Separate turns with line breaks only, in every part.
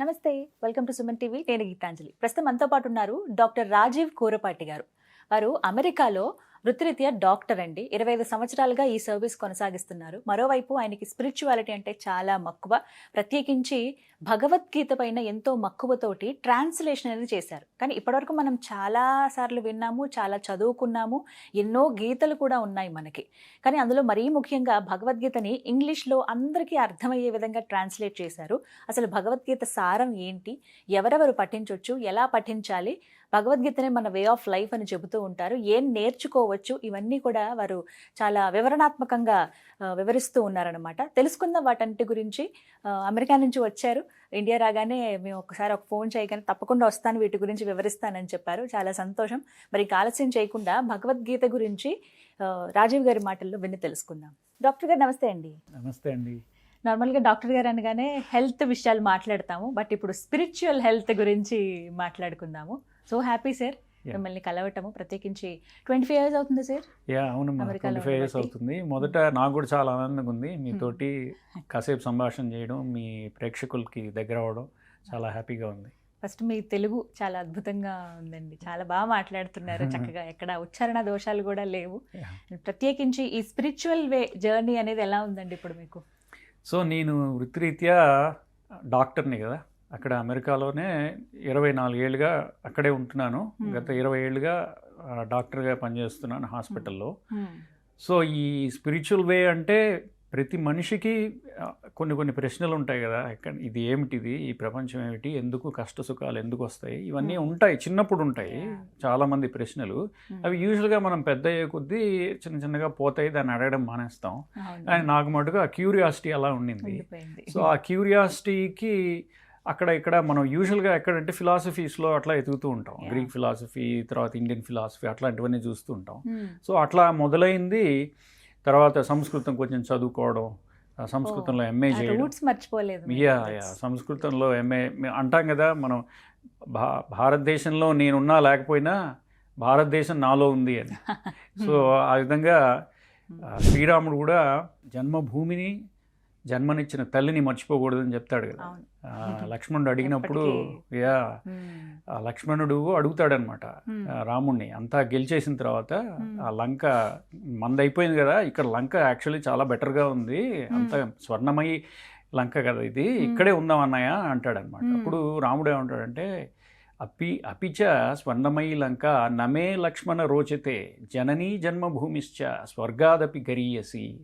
నమస్తే welcome to Suman TV. నేను గీతాంజలి. ప్రస్తుతం మనతో పాటు ఉన్నారు డాక్టర్ రాజీవ్ కూరపాటి గారు. వారు అమెరికాలో వృత్తిరీత్యా డాక్టర్ అండి. ఇరవై ఐదు సంవత్సరాలుగా ఈ సర్వీస్ కొనసాగిస్తున్నారు. మరోవైపు ఆయనకి స్పిరిచువాలిటీ అంటే చాలా మక్కువ. ప్రత్యేకించి భగవద్గీత పైన ఎంతో మక్కువతోటి ట్రాన్స్లేషన్ అనేది చేశారు. కానీ ఇప్పటివరకు మనం చాలా సార్లు విన్నాము చాలా చదువుకున్నాము ఎన్నో గీతలు కూడా ఉన్నాయి మనకి. కానీ అందులో మరీ ముఖ్యంగా భగవద్గీతని ఇంగ్లీష్లో అందరికీ అర్థమయ్యే విధంగా ట్రాన్స్లేట్ చేశారు. అసలు భగవద్గీత సారం ఏంటి? ఎవరెవరు పఠించవచ్చు ఎలా పఠించాలి? భగవద్గీతనే మన వే ఆఫ్ లైఫ్ అని చెబుతూ ఉంటారు. ఏం నేర్చుకోవచ్చు? ఇవన్నీ కూడా వారు చాలా వివరణాత్మకంగా వివరిస్తూ ఉన్నారనమాట తెలుసుకుందాం వాటన్నిటి గురించి. అమెరికా నుంచి వచ్చారు. ఇండియా రాగానే మేము ఒకసారి ఒక ఫోన్ చేయగానే తప్పకుండా వస్తాను వీటి గురించి వివరిస్తానని చెప్పారు. చాలా సంతోషం. మరి ఆలస్యం చేయకుండా భగవద్గీత గురించి రాజీవ్ గారి మాటల్లో విని తెలుసుకుందాం. డాక్టర్ గారు నమస్తే అండి.
నమస్తే అండి.
నార్మల్గా డాక్టర్ గారు అనగానే హెల్త్ విషయాలు మాట్లాడతాము. బట్ ఇప్పుడు స్పిరిచువల్ హెల్త్ గురించి మాట్లాడుకుందాము. So happy sir. మిమ్మల్ని కలవటము. ప్రత్యేకించి ట్వంటీ ఫైవ్ ఇయర్స్ అవుతుంది సార్
యా అవునమ్మా
అమెరికాలో
ట్వంటీ ఫైవ్ ఇయర్స్. అవుతుంది. మొదట నాకు కూడా చాలా ఆనందంగా ఉంది. మీతోటి కాసేపు సంభాషణ చేయడం మీ ప్రేక్షకులకి దగ్గర అవ్వడం చాలా హ్యాపీగా ఉంది.
ఫస్ట్ మీ తెలుగు చాలా అద్భుతంగా ఉందండి. చాలా బాగా మాట్లాడుతున్నారు. చక్కగా ఎక్కడ ఉచ్చారణ దోషాలు కూడా లేవు. ప్రత్యేకించి ఈ స్పిరిచువల్ వే జర్నీ అనేది ఎలా ఉందండి ఇప్పుడు మీకు?
సో నేను వృత్తిరీత్యా డాక్టర్ని కదా. అక్కడ అమెరికాలోనే ఇరవై నాలుగేళ్ళుగా అక్కడే ఉంటున్నాను. గత ఇరవై ఏళ్ళుగా డాక్టర్గా పనిచేస్తున్నాను హాస్పిటల్లో. సో ఈ స్పిరిచువల్ వే అంటే ప్రతి మనిషికి కొన్ని కొన్ని ప్రశ్నలు ఉంటాయి కదా ఇది ఏమిటిది ఈ ప్రపంచం ఏమిటి ఎందుకు కష్ట సుఖాలు ఎందుకు వస్తాయి ఇవన్నీ. ఉంటాయి చిన్నప్పుడు ఉంటాయి
Yeah.
చాలా మంది ప్రశ్నలు. అవి యూజువల్గా మనం పెద్ద అయ్యే కొద్దీ చిన్న చిన్నగా పోతాయి దాన్ని అడగడం మానేస్తాం. కానీ నాకు మటుకు ఆ క్యూరియాసిటీ అలా ఉండింది. సో ఆ క్యూరియాసిటీకి అక్కడ ఇక్కడ మనం యూజువల్గా ఎక్కడంటే ఫిలాసఫీస్లో అట్లా ఎదుగుతూ ఉంటాం. గ్రీక్ ఫిలాసఫీ తర్వాత ఇండియన్ ఫిలాసఫీ అట్లాంటివన్నీ చూస్తూ ఉంటాం
Hmm.
సో అట్లా మొదలైంది తర్వాత సంస్కృతం కొంచెం చదువుకోవడం సంస్కృతంలో ఎంఏ
ఆ
చేయడం. యా యా సంస్కృతంలో ఎంఏ అంటాం కదా మనం భా భారతదేశంలో నేనున్నా లేకపోయినా భారతదేశం నాలో ఉంది అని సో ఆ విధంగా శ్రీరాముడు కూడా జన్మభూమిని జన్మనిచ్చిన తల్లిని మర్చిపోకూడదని చెప్తాడు కదా. లక్ష్మణుడు అడిగినప్పుడు. యా లక్ష్మణుడు అడుగుతాడనమాట రాముణ్ణి. అంతా గెలిచేసిన తర్వాత. ఆ లంక మంది అయిపోయింది కదా. ఇక్కడ లంక యాక్చువల్లీ చాలా బెటర్గా ఉంది. అంత స్వర్ణమయి లంక కదా ఇది. ఇక్కడే ఉందాం అన్నయ్య అంటాడనమాట. అప్పుడు రాముడు ఏమంటాడంటే అపి అపిచ స్వర్ణమయి లంక నమే లక్ష్మణ రోచతే. జననీ జన్మభూమిశ్చ స్వర్గాదపి గరీయసి.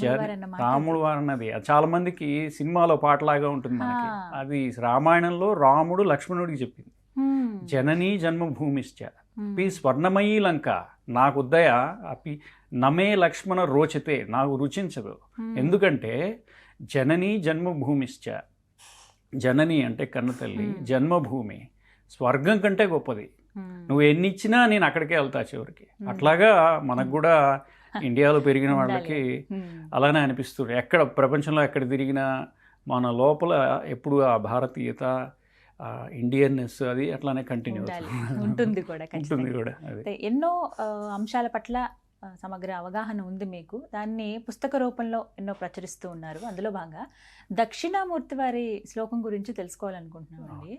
జన-
వారు.
రాముడు అన్నది చాలా మందికి సినిమాలో పాటలాగా ఉంటుంది మనకి. అది రామాయణంలో రాముడు లక్ష్మణుడికి చెప్పింది. జననీ జన్మభూమిశ్చ. అపి స్వర్ణమయీ లంక నాకు ఉద్దయ అపి నమే లక్ష్మణ రోచతే నాకు రుచించదు. ఎందుకంటే జననీ జన్మభూమిశ్చ జనని అంటే కన్నతల్లి. జన్మభూమి స్వర్గం కంటే గొప్పది. నువ్వు ఎన్ని ఇచ్చినా నేను అక్కడికే వెళ్తా చివరికి. అట్లాగా మనకు కూడా ఇండియాలో పెరిగిన. వాళ్ళకి. అలానే అనిపిస్తుంది ఎక్కడ ప్రపంచంలో ఎక్కడ తిరిగినా మన లోపల ఎప్పుడు ఆ భారతీయత ఇండియన్నెస్ అది అట్లానే కంటిన్యూ.
ఉంటుంది కూడా
ఉంటుంది. కూడా
ఎన్నో అంశాల పట్ల సమగ్ర అవగాహన ఉంది మీకు దాన్ని పుస్తక రూపంలో ఎన్నో ప్రచురిస్తూ ఉన్నారు అందులో భాగంగా దక్షిణామూర్తి వారి శ్లోకం గురించి తెలుసుకోవాలనుకుంటున్నామండి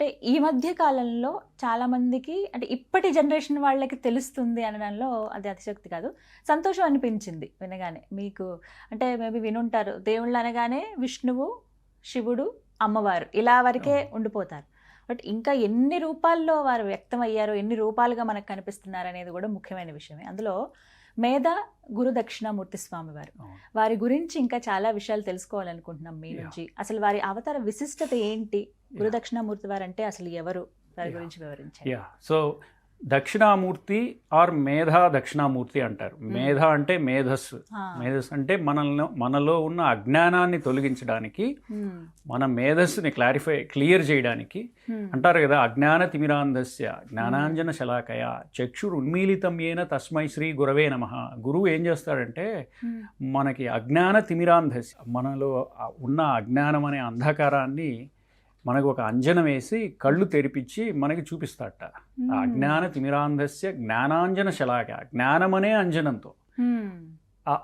అంటే ఈ మధ్య కాలంలో చాలా మందికి అంటే ఇప్పటి జనరేషన్ వాళ్ళకి తెలుస్తుంది అనడంలో అది అతిశక్తి కాదు. సంతోషం అనిపించింది వినగానే. మీకు అంటే మేబీ వినుంటారు. దేవుళ్ళు అనగానే విష్ణువు శివుడు అమ్మవారు ఇలా వరకే ఉండిపోతారు. బట్ ఇంకా ఎన్ని రూపాల్లో వారు వ్యక్తం అయ్యారో ఎన్ని రూపాలుగా మనకు కనిపిస్తున్నారు అనేది కూడా ముఖ్యమైన విషయమే. అందులో మేధ గురు దక్షిణామూర్తి స్వామి వారు. వారి గురించి ఇంకా చాలా విషయాలు తెలుసుకోవాలనుకుంటున్నాం మీ. నుంచి. అసలు వారి అవతార విశిష్టత ఏంటి? గురు
Yeah.
దక్షిణామూర్తి వారు అంటే అసలు ఎవరు వారి
Yeah.
గురించి వివరించండి
yeah so Dakshinamurthy or Medha Dakshinamurthy అంటారు మేధ అంటే మేధస్సు. మేధస్సు అంటే మనల్ని మనలో ఉన్న అజ్ఞానాన్ని తొలగించడానికి
Hmm.
మన మేధస్సుని క్లారిఫై క్లియర్ చేయడానికి
Hmm.
అంటారు కదా అజ్ఞాన తిమిరాంధస్య జ్ఞానాంజన శలాకయ చక్షురు ఉన్మీలితం ఏన తస్మై శ్రీ గురవే నమ గురువు ఏం చేస్తాడంటే
Hmm.
మనకి అజ్ఞాన తిమిరాంధస్య మనలో ఉన్న అజ్ఞానం అనే అంధకారాన్ని మనకు ఒక అంజనం వేసి కళ్ళు తెరిపించి మనకి చూపిస్తాడట ఆ. అజ్ఞాన తిమిరాంధస్య జ్ఞానాంజన శలాక జ్ఞానమనే అంజనంతో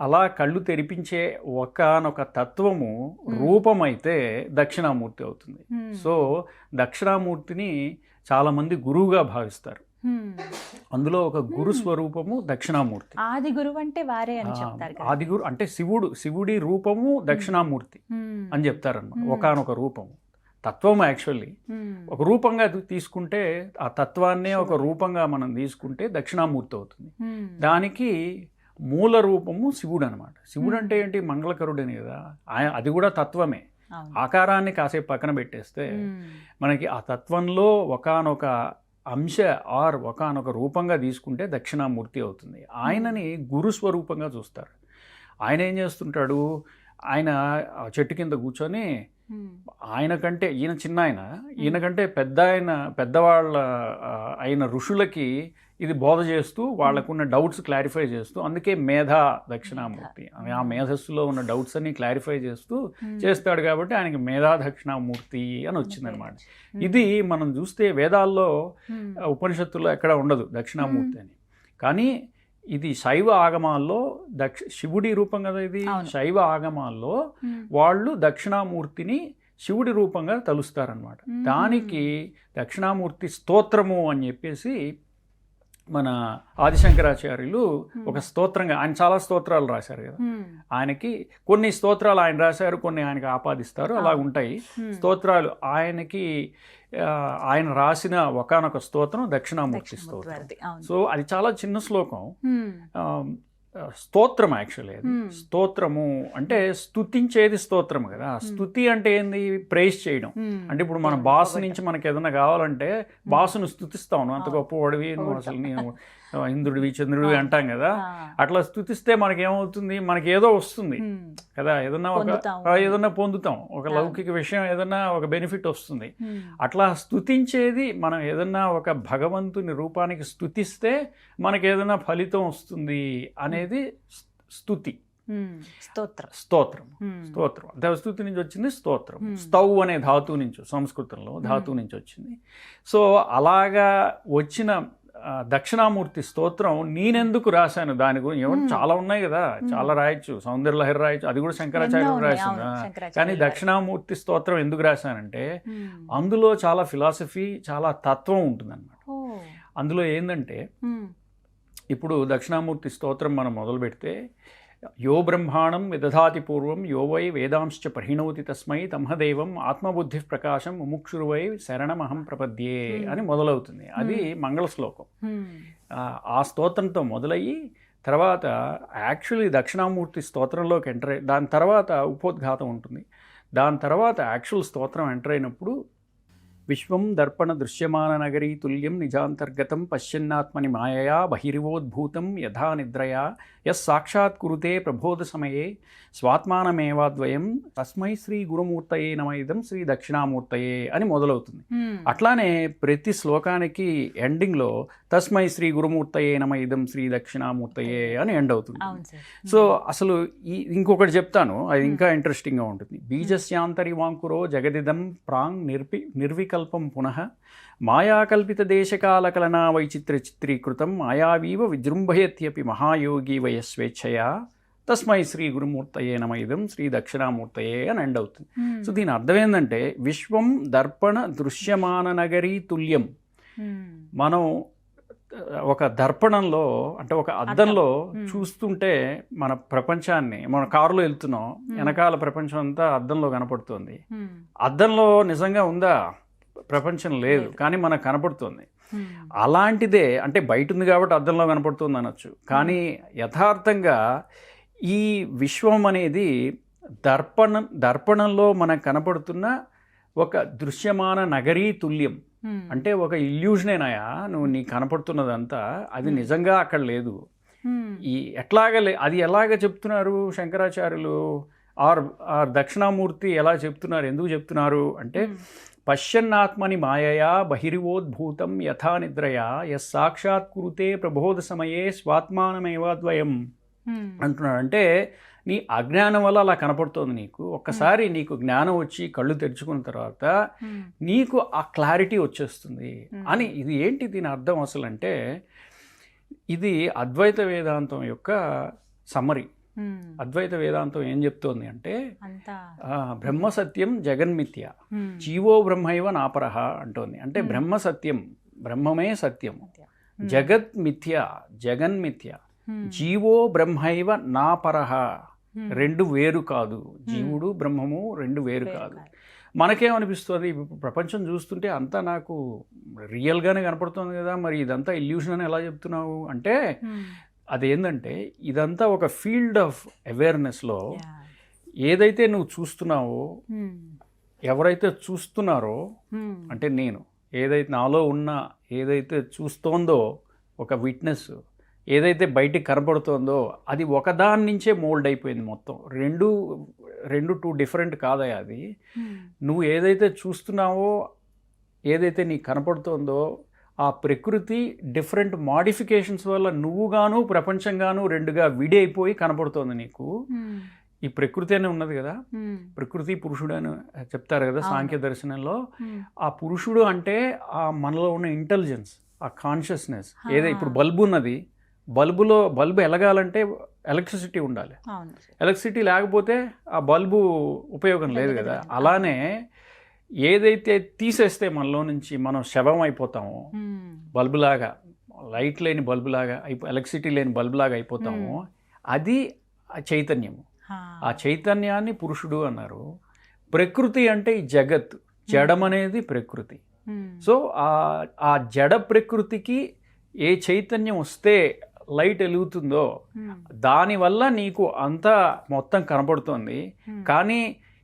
అలా కళ్ళు తెరిపించే ఒకనొక తత్వము రూపమైతే దక్షిణామూర్తి అవుతుంది. సో దక్షిణామూర్తిని చాలామంది గురువుగా భావిస్తారు. అందులో ఒక గురు. స్వరూపము దక్షిణామూర్తి
ఆది గురువు అంటే వారే అని చెప్తారు
ఆది గురు అంటే శివుడు శివుడి రూపము దక్షిణామూర్తి. అని చెప్తారన్నమాట. ఒకనొక రూపము తత్వం యాక్చువల్లీ.
Hmm.
ఒక రూపంగా తీసుకుంటే ఆ తత్వాన్నే ఒక రూపంగా మనం తీసుకుంటే దక్షిణామూర్తి అవుతుంది.
Hmm.
దానికి మూల రూపము శివుడు అనమాట శివుడు అంటే ఏంటి? మంగళకరుడని కదా. ఆయన అది కూడా తత్వమే. ఆకారాన్ని కాసేపు పక్కన పెట్టేస్తే
Hmm.
మనకి ఆ తత్వంలో ఒకానొక అంశ ఆర్ ఒకానొక రూపంగా తీసుకుంటే దక్షిణామూర్తి అవుతుంది. ఆయనని గురు స్వరూపంగా చూస్తారు. ఆయన ఏం చేస్తుంటాడు? ఆయన చెట్టు కింద కూర్చొని
Hmm.
ఆయన కంటే ఈయన చిన్న ఆయన ఈయన కంటే పెద్ద ఆయన పెద్దవాళ్ళ అయిన ఋషులకి ఇది బోధ చేస్తూ వాళ్ళకున్న డౌట్స్ క్లారిఫై చేస్తూ అందుకే మేధా దక్షిణామూర్తి. ఆ మేధస్సులో ఉన్న డౌట్స్ అన్ని క్లారిఫై చేస్తూ. చేస్తాడు కాబట్టి ఆయనకి మేధా దక్షిణామూర్తి అని వచ్చిందనమాట. ఇది మనం చూస్తే వేదాల్లో ఉపనిషత్తుల్లో ఎక్కడ ఉండదు దక్షిణామూర్తి అని. కానీ ఇది శైవ ఆగమాల్లో దక్ష శివుడి రూపం కదా ఇది. శైవ ఆగమాల్లో. వాళ్ళు దక్షిణామూర్తిని శివుడి రూపంగా తలుస్తారనమాట. దానికి దక్షిణామూర్తి స్తోత్రము అని చెప్పేసి మన ఆదిశంకరాచార్యులు ఒక స్తోత్రంగా ఆయన చాలా స్తోత్రాలు రాశారు కదా. ఆయనకి కొన్ని స్తోత్రాలు ఆయన రాశారు కొన్ని ఆయనకి ఆపాదిస్తారు అలా. ఉంటాయి. స్తోత్రాలు ఆయనకి ఆయన రాసిన ఒకనొక స్తోత్రం దక్షిణామూర్తి స్తోత్రం. సో అది చాలా చిన్న శ్లోకం స్తోత్రం యాక్చువల్లీ అది
Hmm.
స్తోత్రము అంటే స్తుతించేది స్తోత్రం కదా స్తుతి అంటే ఏంది ప్రైజ్ చేయడం
Hmm.
అంటే ఇప్పుడు మన బాస్. నుంచి మనకి ఏదైనా కావాలంటే బాసును స్తుతిస్తావు నువ్వు అంత నువ్వు
పొగుడతాం.
అసలు నేను ఇంద్రుడివి చంద్రుడివి. అంటాం కదా. అట్లా స్తుతిస్తే మనకి ఏమవుతుంది మనకి ఏదో వస్తుంది. కదా ఏదన్నా ఒక ఏదన్నా పొందుతాం ఒక. లౌకిక విషయం ఏదన్నా ఒక బెనిఫిట్ వస్తుంది. అట్లా స్తుతించేది మనం ఏదన్నా ఒక భగవంతుని రూపానికి స్తుతిస్తే మనకి ఏదైనా ఫలితం వస్తుంది అనేది స్- స్తుతి
Hmm. స్తోత్రం
స్తోత్రం. స్తోత్రం దేవస్థుతి నుంచి వచ్చింది స్తోత్రం. స్తౌ అనే ధాతువు నుంచి సంస్కృతంలో ధాతువు నుంచి వచ్చింది సో అలాగా వచ్చిన దక్షిణామూర్తి స్తోత్రం నేనెందుకు రాశాను దాని గురించి ఏమో
Hmm.
చాలా ఉన్నాయి కదా చాలా రాయొచ్చు సౌందర్యలహరి రాయొచ్చు అది కూడా
ఉన్నాయి.
రాసింది కానీ. దక్షిణామూర్తి స్తోత్రం ఎందుకు రాశానంటే. అందులో చాలా ఫిలాసఫీ చాలా తత్వం ఉంటుందన్నమాట. అందులో ఏంటంటే. ఇప్పుడు దక్షిణామూర్తి స్తోత్రం మనం మొదలు పెడితే యో బ్రహ్మాణం విదధాతి పూర్వం యో వై వేదాంశ్చ పరిణోతి తస్మై తమహదేవం ఆత్మబుద్ధి ప్రకాశం ముముక్షురువై శరణమహం ప్రపద్యే అని మొదలవుతుంది. అది మంగళ శ్లోకం.
Hmm.
ఆ, ఆ స్తోత్రంతో మొదలయ్యి తర్వాత యాక్చువల్లీ దక్షిణామూర్తి స్తోత్రంలోకి ఎంటర్ అయ్యి దాని తర్వాత ఉపోద్ఘాతం ఉంటుంది. దాని తర్వాత యాక్చువల్ స్తోత్రం ఎంటర్ అయినప్పుడు విశ్వం దర్పణ దృశ్యమాన నగరీ తుల్యం నిజాంతర్గతం పశ్యన్నాత్మని మాయయా బహిరివోద్భూతం యథా నిద్రయా యస్ సాక్షాత్ కురుతే ప్రబోధ సమయే స్వాత్మానమేవాద్వయం తస్మై శ్రీ గురుమూర్తయే నమైదం శ్రీ దక్షిణామూర్తయే అని మొదలవుతుంది. అట్లానే ప్రతి శ్లోకానికి ఎండింగ్లో తస్మై శ్రీ గురుమూర్తయే నమ ఇదం శ్రీ దక్షిణామూర్తయే అని ఎండ్ అవుతుంది. సో అసలు ఈ ఇంకొకటి చెప్తాను అది ఇంకా ఇంట్రెస్టింగ్గా ఉంటుంది. బీజస్యాంతరి వాంకురో జగదిదం ప్రాంగ్ నిర్పి నిర్వికల్పం పునః. మాయాకల్పిత దేశకాలకలనా వైచిత్ర చిత్రీకృతం మాయావీవ విజృంభయత్యపి మహాయోగి వయస్వేచ్ఛయా. తస్మై శ్రీ గురుమూర్తయే నమ ఇదం. శ్రీ దక్షిణామూర్తయే అని ఎండ్ అవుతుంది. సో దీని అర్థం ఏంటంటే విశ్వం దర్పణ దృశ్యమాన నగరీ తుల్యం. మనం ఒక దర్పణంలో అంటే ఒక అద్దంలో. చూస్తుంటే మన ప్రపంచాన్ని మన కారులో వెళ్తున్నాం. వెనకాల ప్రపంచం అంతా అద్దంలో కనపడుతుంది. అద్దంలో నిజంగా ఉందా? ప్రపంచం లేదు. కానీ మనకు కనపడుతుంది. అలాంటిదే అంటే బయట ఉంది కాబట్టి అద్దంలో కనపడుతుంది అనొచ్చు కానీ యథార్థంగా ఈ విశ్వం అనేది దర్పణ దర్పణంలో మనకు కనపడుతున్న ఒక దృశ్యమాన నగరీ తుల్యం. అంటే ఒక ఇల్యూషనేనాయా నువ్వు నీ కనపడుతున్నదంతా అది. నిజంగా అక్కడ లేదు. ఈ ఎట్లాగ లే అది ఎలాగ చెప్తున్నారు శంకరాచార్యులు ఆర్ ఆర్ దక్షిణామూర్తి ఎలా చెప్తున్నారు ఎందుకు చెప్తున్నారు అంటే. పశ్యన్నాత్మని మాయయా బహిరివోద్భూతం యథా నిద్రయా యస్ సాక్షాత్ కురుతే ప్రబోధ సమయే స్వాత్మానమేవాద్వయం. అంటున్నాడు అంటే నీ అజ్ఞానం వల్ల అలా కనపడుతోంది నీకు ఒక్కసారి నీకు జ్ఞానం వచ్చి కళ్ళు తెరుచుకున్న తర్వాత. నీకు ఆ క్లారిటీ వచ్చేస్తుంది. అని ఇది ఏంటి దీని అర్థం అసలు అంటే ఇది అద్వైత వేదాంతం యొక్క సమ్మరి. అద్వైత వేదాంతం ఏం చెప్తోంది అంటే బ్రహ్మ సత్యం జగన్మిథ్య
హ్మ్.
జీవో బ్రహ్మైవ నాపరహ అంటోంది అంటే. బ్రహ్మ సత్యం బ్రహ్మమే సత్యం. జగత్ మిథ్య జగన్మిథ్య. జీవో బ్రహ్మైవ నాపరహ. రెండు వేరు కాదు జీవుడు బ్రహ్మము రెండు వేరు కాదు. మనకేమనిపిస్తుంది ప్రపంచం చూస్తుంటే అంతా నాకు రియల్గానే కనపడుతుంది కదా మరి ఇదంతా ఇల్యూషన్ అని ఎలా చెప్తున్నావు అంటే. అదేంటంటే ఇదంతా ఒక ఫీల్డ్ ఆఫ్ అవేర్నెస్లో. ఏదైతే నువ్వు చూస్తున్నావో
హ్మ్.
ఎవరైతే చూస్తున్నారో
హ్మ్.
అంటే నేను ఏదైతే నాలో ఉన్న ఏదైతే చూస్తోందో ఒక విట్నెస్ ఏదైతే బయటికి కనపడుతోందో అది ఒకదాని నుంచే మోల్డ్ అయిపోయింది మొత్తం రెండు రెండు టూ డిఫరెంట్ కాదయా అది
హ్మ్.
నువ్వు ఏదైతే చూస్తున్నావో ఏదైతే నీకు కనపడుతోందో ఆ ప్రకృతి డిఫరెంట్ మాడిఫికేషన్స్ వల్ల నువ్వుగాను ప్రపంచంగాను రెండుగా విడి అయిపోయి కనపడుతోంది నీకు. ఈ ప్రకృతి అనే ఉన్నది కదా. ప్రకృతి పురుషుడు అని చెప్తారు కదా. సాంఖ్య దర్శనంలో. ఆ పురుషుడు అంటే ఆ మనలో ఉన్న ఇంటెలిజెన్స్ ఆ కాన్షియస్నెస్. ఏదో ఇప్పుడు బల్బు ఉన్నది బల్బులో బల్బు ఎలగాలంటే ఎలక్ట్రిసిటీ ఉండాలి ఎలక్ట్రిసిటీ లేకపోతే ఆ బల్బు ఉపయోగం లేదు కదా. అలానే ఏదైతే తీసేస్తే మనలో నుంచి మనం శవం అయిపోతామో
హ్మ్.
బల్బులాగా లైట్ లేని బల్బులాగా అయిపో ఎలక్ట్రిసిటీ లేని బల్బులాగా అయిపోతామో అది ఆ చైతన్యము. ఆ చైతన్యాన్ని పురుషుడు అన్నారు ప్రకృతి అంటే ఈ జగత్ జడం అనేది ప్రకృతి
హ్మ్.
సో ఆ ఆ జడ ప్రకృతికి ఏ చైతన్యం వస్తే లైట్ వెలుగుతుందో. దానివల్ల నీకు అంతా మొత్తం కనపడుతుంది
హ్మ్.
కానీ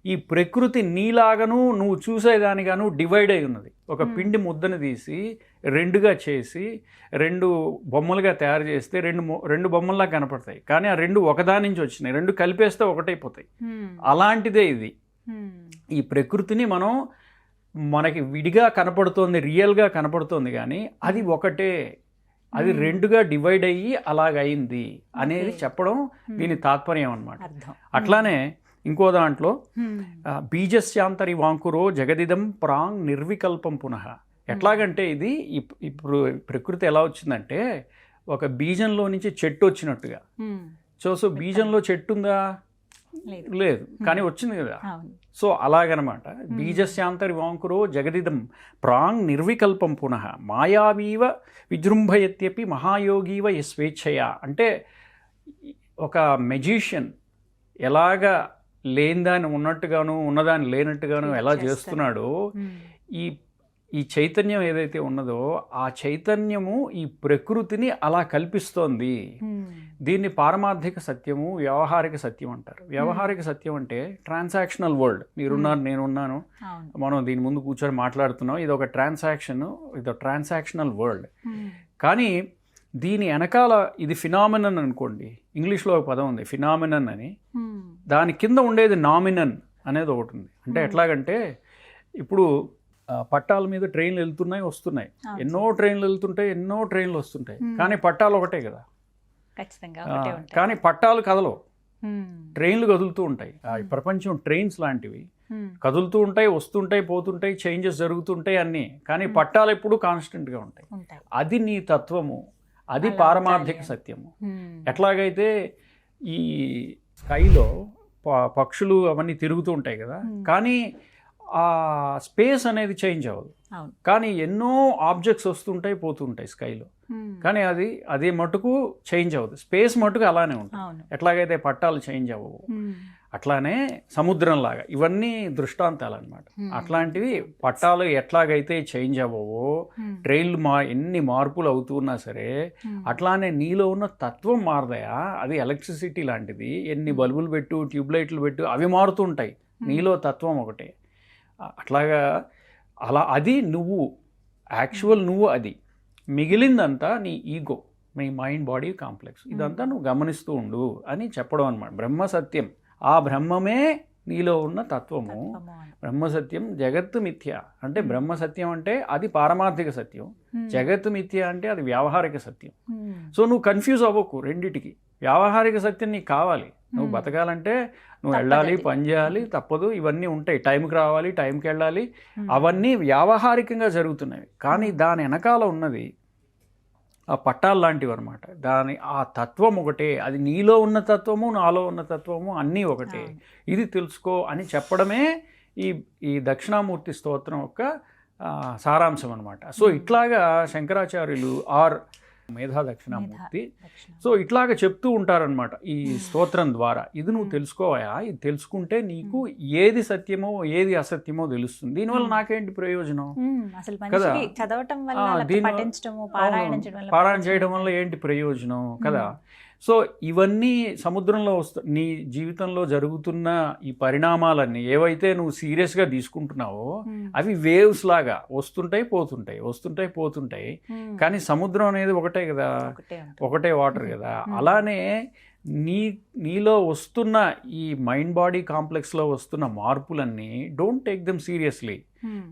ఈ ప్రకృతి నీలాగను నువ్వు చూసేదానిగాను డివైడ్ అయి ఉన్నది ఒక. పిండి ముద్దను తీసి రెండుగా చేసి రెండు బొమ్మలుగా తయారు చేస్తే రెండు రెండు బొమ్మల్లా కనపడతాయి కానీ ఆ రెండు ఒకదాని నుంచి వచ్చినాయి రెండు కలిపేస్తే ఒకటైపోతాయి. అలాంటిదే ఇది. ఈ ప్రకృతిని మనం మనకి విడిగా కనపడుతోంది రియల్గా కనపడుతోంది కానీ అది ఒకటే అది. రెండుగా డివైడ్ అయ్యి అలాగయింది అనేది. చెప్పడం. దీని తాత్పర్యం అన్నమాట
అర్థం
అట్లానే ఇంకో దాంట్లో బీజస్యాంతరి వాంకురో జగదిదం ప్రాంగ్ నిర్వికల్పం పునః. ఎట్లాగంటే ఇది ఇప్- ఇప్పుడు ప్రకృతి ఎలా వచ్చిందంటే ఒక బీజంలో నుంచి చెట్టు వచ్చినట్టుగా. సో సో బీజంలో చెట్టు ఉందా
లేదు.
కానీ వచ్చింది కదా. సో అలాగనమాట. బీజస్యాంతరి వాంకురో జగదిదం ప్రాంగ్ నిర్వికల్పం పునః. మాయావీవ విజృంభయత్యపి మహాయోగీవ యస్వేచ్ఛయ. అంటే ఒక మెజీషియన్ ఎలాగా లేనిదాన్ని ఉన్నట్టుగాను ఉన్నదాన్ని లేనట్టుగాను ఎలా. చేస్తున్నాడో. ఈ ఈ చైతన్యం ఏదైతే ఉన్నదో ఆ చైతన్యము ఈ ప్రకృతిని అలా కల్పిస్తోంది. దీన్ని పారమార్థిక సత్యము వ్యవహారిక సత్యం అంటారు. వ్యవహారిక సత్యం అంటే ట్రాన్సాక్షనల్ వరల్డ్. మీరున్నారు నేనున్నాను. మనం దీని ముందు కూర్చొని మాట్లాడుతున్నాం. ఇది ఒక ట్రాన్సాక్షన్ ఇది ట్రాన్సాక్షనల్ వరల్డ్. కానీ దీని వెనకాల ఇది ఫినామినన్ అనుకోండి ఇంగ్లీష్లో ఒక పదం ఉంది ఫినామినన్ అని
హ్మ్.
దాని కింద ఉండేది నామినన్ అనేది ఒకటి ఉంది అంటే
Hmm.
ఎట్లాగంటే ఇప్పుడు పట్టాల మీద ట్రైన్లు వెళ్తున్నాయి వస్తున్నాయి. ఎన్నో ట్రైన్లు వెళ్తుంటాయి ఎన్నో ట్రైన్లు వస్తుంటాయి
Hmm.
కానీ పట్టాలు ఒకటే కదా కానీ పట్టాలు కదలవు. ట్రైన్లు కదులుతూ ఉంటాయి
Hmm.
ప్రపంచం ట్రైన్స్ లాంటివి. కదులుతూ ఉంటాయి వస్తుంటాయి పోతుంటాయి చేంజెస్ జరుగుతుంటాయి అన్నీ కానీ
Hmm.
పట్టాలు ఎప్పుడు కాన్స్టెంట్గా ఉంటాయి అది నీ తత్వము అది పారమార్థిక. సత్యము. ఎట్లాగైతే ఈ స్కైలో పక్షులు అవన్నీ తిరుగుతూ ఉంటాయి కదా. కానీ ఆ స్పేస్ అనేది చేంజ్ అవ్వదు కానీ ఎన్నో ఆబ్జెక్ట్స్ వస్తుంటాయి పోతుంటాయి స్కైలో. కానీ అది అది మటుకు చేంజ్ అవ్వదు స్పేస్ మటుకు అలానే ఉంటుంది ఎట్లాగైతే పట్టాలు చేంజ్ అవ్వవు. అట్లానే సముద్రంలాగా. ఇవన్నీ దృష్టాంతాలు అనమాట. అట్లాంటివి పట్టాలు ఎట్లాగైతే చేంజ్ అవ్వవో
హ్మ్.
ట్రైన్లు మా ఎన్ని మార్పులు అవుతున్నా సరే. అట్లానే నీలో ఉన్న తత్వం మారదయా? అది ఎలక్ట్రిసిటీ లాంటిది. ఎన్ని. బల్బులు పెట్టు ట్యూబ్ లైట్లు పెట్టు అవి మారుతుంటాయి. నీలో తత్వం ఒకటే. అట్లాగా అలా అది నువ్వు యాక్చువల్ నువ్వు అది. మిగిలిందంతా నీ ఈగో నీ మైండ్ బాడీ కాంప్లెక్స్. ఇదంతా నువ్వు గమనిస్తూ ఉండు అని చెప్పడం అనమాట బ్రహ్మ సత్యం. ఆ బ్రహ్మమే నీలో ఉన్న తత్వము
తత్వము అని.
బ్రహ్మ సత్యం జగత్తు మిథ్య అంటే
Hmm.
బ్రహ్మ సత్యం అంటే అది పారమార్థిక సత్యం. జగత్తు మిథ్య అంటే అది వ్యావహారిక సత్యం. సో నువ్వు కన్ఫ్యూజ్ అవ్వకు రెండిటికి వ్యావహారిక సత్యం నీకు కావాలి నువ్వు. బతకాలంటే నువ్వు వెళ్ళాలి. పని చేయాలి తప్పదు ఇవన్నీ ఉంటాయి టైంకి రావాలి టైంకి వెళ్ళాలి. అవన్నీ వ్యావహారికంగా జరుగుతున్నాయి కానీ దాని వెనకాల ఉన్నది పట్టాలు లాంటివి అనమాట దాని ఆ తత్వం ఒకటే అది నీలో ఉన్న తత్వము నాలో ఉన్న తత్వము అన్నీ ఒకటే. ఇది తెలుసుకో అని చెప్పడమే ఈ ఈ దక్షిణామూర్తి స్తోత్రం యొక్క సారాంశం అనమాట సో. ఇట్లాగా శంకరాచార్యులు ఆర్ మేధా దక్షిణామూర్తి
దక్షిణ.
సో ఇట్లాగా చెప్తూ ఉంటారనమాట ఈ స్తోత్రం ద్వారా ఇది నువ్వు తెలుసుకోవా ఇది తెలుసుకుంటే నీకు ఏది సత్యమో ఏది అసత్యమో తెలుస్తుంది దీనివల్ల. నాకేంటి ప్రయోజనం కదా?
పారాయణం. చేయడం వల్ల? ఏంటి
ప్రయోజనం కదా సో ఇవన్నీ సముద్రంలో వస్తు నీ జీవితంలో జరుగుతున్న ఈ పరిణామాలన్నీ ఏవైతే నువ్వు సీరియస్గా తీసుకుంటున్నావో అవి వేవ్స్ లాగా వస్తుంటాయి పోతుంటాయి వస్తుంటాయి పోతుంటాయి. కానీ సముద్రం అనేది ఒకటే కదా.
ఒకటే
వాటర్ కదా. అలానే నీ నీలో వస్తున్న ఈ మైండ్ బాడీ కాంప్లెక్స్లో వస్తున్న మార్పులన్నీ don't take them seriously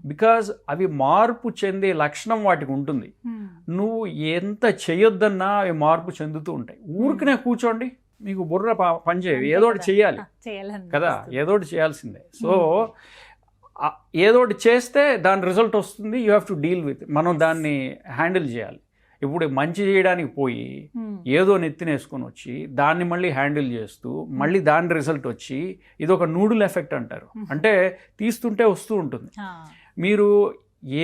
because అవి మార్పు చెందే లక్షణం వాటికి ఉంటుంది.
ఉమ్,
నువ్వు ఎంత చేయొద్దన్నా అవి మార్పు చెందుతూ ఉంటాయి. ఊరికనే కూర్చోండి మీకు బుర్ర ప- పనిచేయదు.
అంతే
ఏదో ఒకటి
చేయాలని
కదా. ఏదో ఒకటి చేయాల్సిందే. సో ఆ- ఏదో ఒకటి చేస్తే దాని రిజల్ట్ వస్తుంది. You have to deal with మనం దాన్ని హ్యాండిల్ చేయాలి. ఇప్పుడు మంచి చేయడానికి పోయి ఏదో నెత్తినేసుకొని వచ్చి దాన్ని మళ్ళీ హ్యాండిల్ చేస్తూ మళ్ళీ దాని రిజల్ట్ వచ్చి ఇది ఒక నూడుల్ ఎఫెక్ట్ అంటారు. అంటే తీస్తుంటే వస్తూ ఉంటుంది. మీరు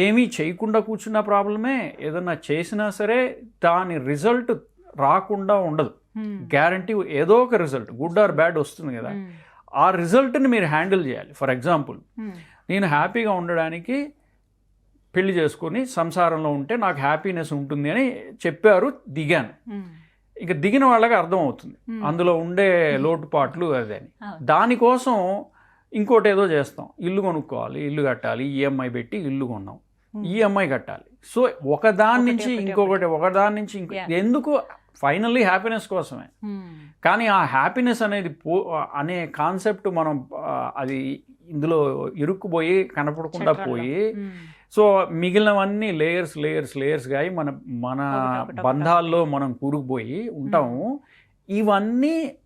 ఏమీ చేయకుండా కూర్చున్న ప్రాబ్లమే ఏదన్నా చేసినా సరే దాని రిజల్ట్ రాకుండా ఉండదు. గ్యారంటీ ఏదో ఒక రిజల్ట్ గుడ్ ఆర్ బ్యాడ్ వస్తుంది కదా. ఆ రిజల్ట్ని మీరు హ్యాండిల్ చేయాలి. ఫర్ ఎగ్జాంపుల్ నేను హ్యాపీగా ఉండడానికి పెళ్ళి చేసుకొని సంసారంలో ఉంటే నాకు హ్యాపీనెస్ ఉంటుంది అని చెప్పారు దిగాను. ఇక దిగిన వాళ్ళకి అర్థం అవుతుంది
ఉమ్,
అందులో ఉండే లోటుపాట్లు అదే. దానికోసం ఇంకోటి ఏదో చేస్తాం. ఇల్లు కొనుక్కోవాలి ఇల్లు కట్టాలి ఈఎంఐ పెట్టి ఇల్లు కొన్నాం. ఈఎంఐ కట్టాలి. సో ఒకదాని నుంచి ఇంకొకటి ఒకదాని నుంచి ఇంకో. ఎందుకు? ఫైనల్లీ హ్యాపీనెస్ కోసమే. కానీ ఆ హ్యాపీనెస్ అనేది పో అనే కాన్సెప్ట్ మనం అది ఇందులో ఇరుక్కుపోయి కనపడకుండా. పోయి సో మిగిలినవన్నీ లేయర్స్ లేయర్స్ లేయర్స్గా అయి మన మన బంధాల్లో మనం కూరుకుపోయి ఉంటాము. ఇవన్నీ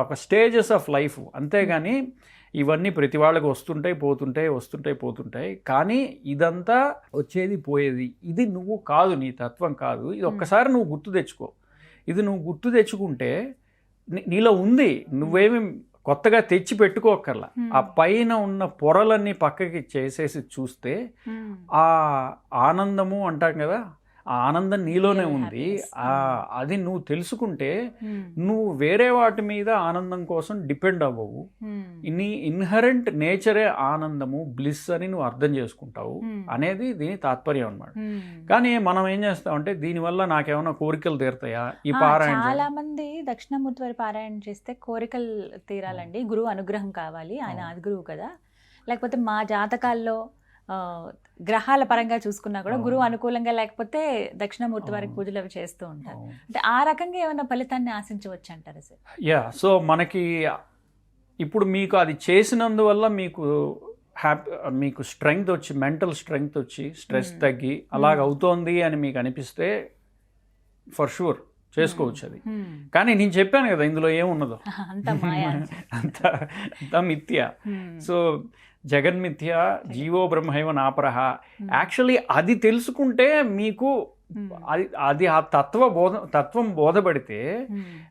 ఒక స్టేజెస్ ఆఫ్ లైఫ్ అంతేగాని ఇవన్నీ ప్రతి వాళ్ళకి వస్తుంటాయి పోతుంటాయి వస్తుంటాయి పోతుంటాయి. కానీ ఇదంతా వచ్చేది పోయేది. ఇది నువ్వు కాదు నీ తత్వం కాదు. ఇది ఒక్కసారి నువ్వు గుర్తు తెచ్చుకో. ఇది నువ్వు గుర్తు తెచ్చుకుంటే నీలో ఉంది. నువ్వేమి కొత్తగా తెచ్చి పెట్టుకోకర్లా. ఆ పైన ఉన్న పొరలన్నీ పక్కకి చేసేసి చూస్తే ఆ ఆనందము అంటాం కదా ఆ ఆనందం నీలోనే ఉంది. ఆ అది నువ్వు తెలుసుకుంటే
ఉమ్,
నువ్వు వేరే వాటి మీద ఆనందం కోసం డిపెండ్ అవ్వవు.
ఉమ్,
నీ ఇన్హరెంట్ నేచరే ఆనందము బ్లిస్ అని నువ్వు అర్థం చేసుకుంటావు
Hmm.
అనేది దీని తాత్పర్యం అన్నమాట.
ఉమ్.
కానీ మనం ఏం చేస్తామంటే దీనివల్ల నాకేమైనా కోరికలు తీరుతాయా? ఈ పారాయణ
చాలా. మంది దక్షిణామూర్తి వారి పారాయణ చేస్తే కోరికలు తీరాలండి. గురువు అనుగ్రహం కావాలి. ఆయన. ఆది గురువు కదా. లేకపోతే మా జాతకాల్లో గ్రహాల పరంగా చూసుకున్నా కూడా. గురువు అనుకూలంగా లేకపోతే దక్షిణామూర్తి వారికి. పూజలు అవి చేస్తూ ఉంటారు. అంటే ఆ రకంగా ఏమైనా ఫలితాన్ని ఆశించవచ్చు అంటారు సార్
యా సో మనకి ఇప్పుడు మీకు అది చేసినందువల్ల మీకు హ్యాపీ మీకు స్ట్రెంగ్త్ వచ్చి మెంటల్ స్ట్రెంగ్త్ వచ్చి స్ట్రెస్
Hmm.
తగ్గి అలాగ అవుతోంది అని మీకు అనిపిస్తే ఫర్ షూర్ చేసుకోవచ్చు అది
హ్మ్.
కానీ నేను చెప్పాను కదా ఇందులో ఏమున్నదో
అంతా
అంత మిథ్య. సో జగన్మిథ్య జీవో బ్రహ్మైవ నాపరహ. యాక్చువల్లీ అది తెలుసుకుంటే మీకు. అది అది ఆ తత్వ బోధ తత్వం బోధపడితే.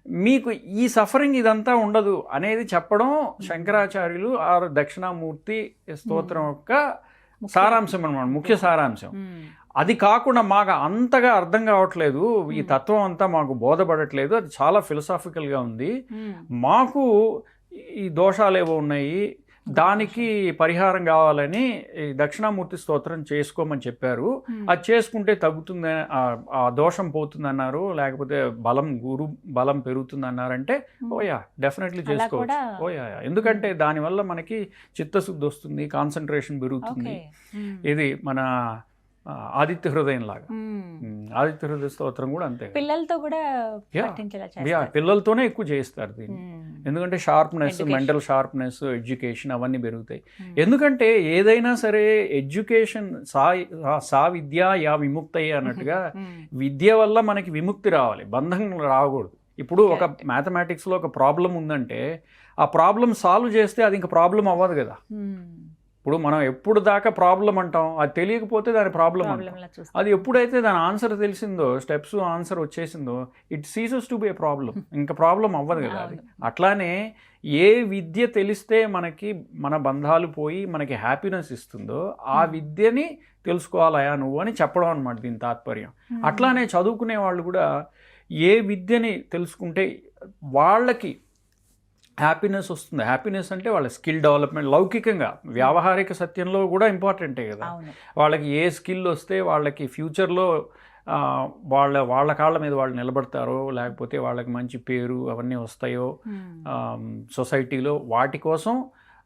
మీకు ఈ సఫరింగ్ ఇదంతా ఉండదు అనేది చెప్పడం శంకరాచార్యులు ఆర్ దక్షిణామూర్తి స్తోత్రం యొక్క సారాంశం అన్నమాట ముఖ్య సారాంశం. అది కాకుండా మాకు అంతగా అర్థం కావట్లేదు ఈ. తత్వం అంతా మాకు బోధపడట్లేదు అది చాలా ఫిలసాఫికల్గా ఉంది. మాకు ఈ దోషాలు ఏవో ఉన్నాయి దానికి పరిహారం కావాలని ఈ దక్షిణామూర్తి స్తోత్రం చేసుకోమని చెప్పారు. అది చేసుకుంటే తగ్గుతుంది ఆ- దోషం పోతుంది అన్నారు లేకపోతే బలం గురు బలం పెరుగుతుంది అన్నారంటే. ఓయా డెఫినెట్లీ చేసుకోవచ్చు ఓయా ఎందుకంటే దానివల్ల మనకి చిత్తశుద్ధి వస్తుంది కాన్సన్ట్రేషన్ పెరుగుతుంది. ఇది మన ఆదిత్య హృదయం లాగా ఆదిత్య హృదయ స్తోత్రం కూడా అంతే
పిల్లలతో కూడా
పిల్లలతోనే ఎక్కువ చేస్తారు దీన్ని. ఎందుకంటే షార్ప్నెస్. మెంటల్ షార్ప్నెస్ ఎడ్యుకేషన్ అవన్నీ పెరుగుతాయి. ఎందుకంటే ఏదైనా సరే ఎడ్యుకేషన్ సా సా విద్య యా విముక్తయ్య అన్నట్టుగా. విద్య వల్ల మనకి విముక్తి రావాలి బంధం రాకూడదు ఇప్పుడు ఒక. మ్యాథమెటిక్స్లో ఒక ప్రాబ్లం ఉందంటే ఆ ప్రాబ్లం సాల్వ్ చేస్తే అది ఇంకా ప్రాబ్లం అవ్వదు కదా. ఇప్పుడు మనం ఎప్పుడు దాకా ప్రాబ్లం అంటాం అది తెలియకపోతే దాని ప్రాబ్లం అంటాం అది ఎప్పుడైతే దాని ఆన్సర్ తెలిసిందో స్టెప్స్ ఆన్సర్ వచ్చేసిందో it ceases to be a problem ఇంకా ప్రాబ్లం అవ్వదు కదా అది. అట్లానే ఏ విద్య తెలిస్తే మనకి మన బంధాలు పోయి మనకి హ్యాపీనెస్ ఇస్తుందో ఆ. విద్యని తెలుసుకోవాలయా నువ్వు అని చెప్పడం అనమాట దీని తాత్పర్యం. అట్లానే చదువుకునే వాళ్ళు కూడా ఏ విద్యని తెలుసుకుంటే వాళ్ళకి హ్యాపీనెస్ వస్తుంది. హ్యాపీనెస్ అంటే వాళ్ళ స్కిల్ డెవలప్మెంట్ లౌకికంగా వ్యావహారిక సత్యంలో కూడా ఇంపార్టెంటే కదా. వాళ్ళకి ఏ స్కిల్ వస్తే వాళ్ళకి ఫ్యూచర్లో వాళ్ళ వాళ్ళ కాళ్ళ మీద వాళ్ళు నిలబడతారో లేకపోతే వాళ్ళకి మంచి పేరు అవన్నీ వస్తాయో
Hmm.
సొసైటీలో వాటి కోసం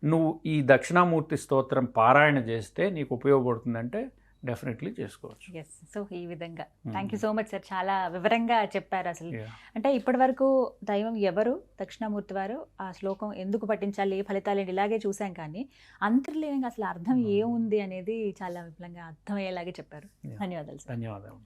నువ్వు ఈ దక్షిణామూర్తి స్తోత్రం పారాయణ చేస్తే నీకు ఉపయోగపడుతుందంటే డెఫినెట్లీ చేసుకోవచ్చు
ఎస్ సో ఈ విధంగా. Thank you so much sir చాలా వివరంగా చెప్పారు అసలు. అంటే ఇప్పటి వరకు దైవం ఎవరు దక్షిణామూర్తి వారు ఆ శ్లోకం ఎందుకు పఠించాలి ఏ ఫలితాలు ఇలాగే చూసాం కానీ అంతర్లీనంగా అసలు అర్థం
Hmm.
ఏముంది అనేది చాలా విపులంగా అర్థమయ్యేలాగే చెప్పారు. ధన్యవాదాలు
ధన్యవాదాలు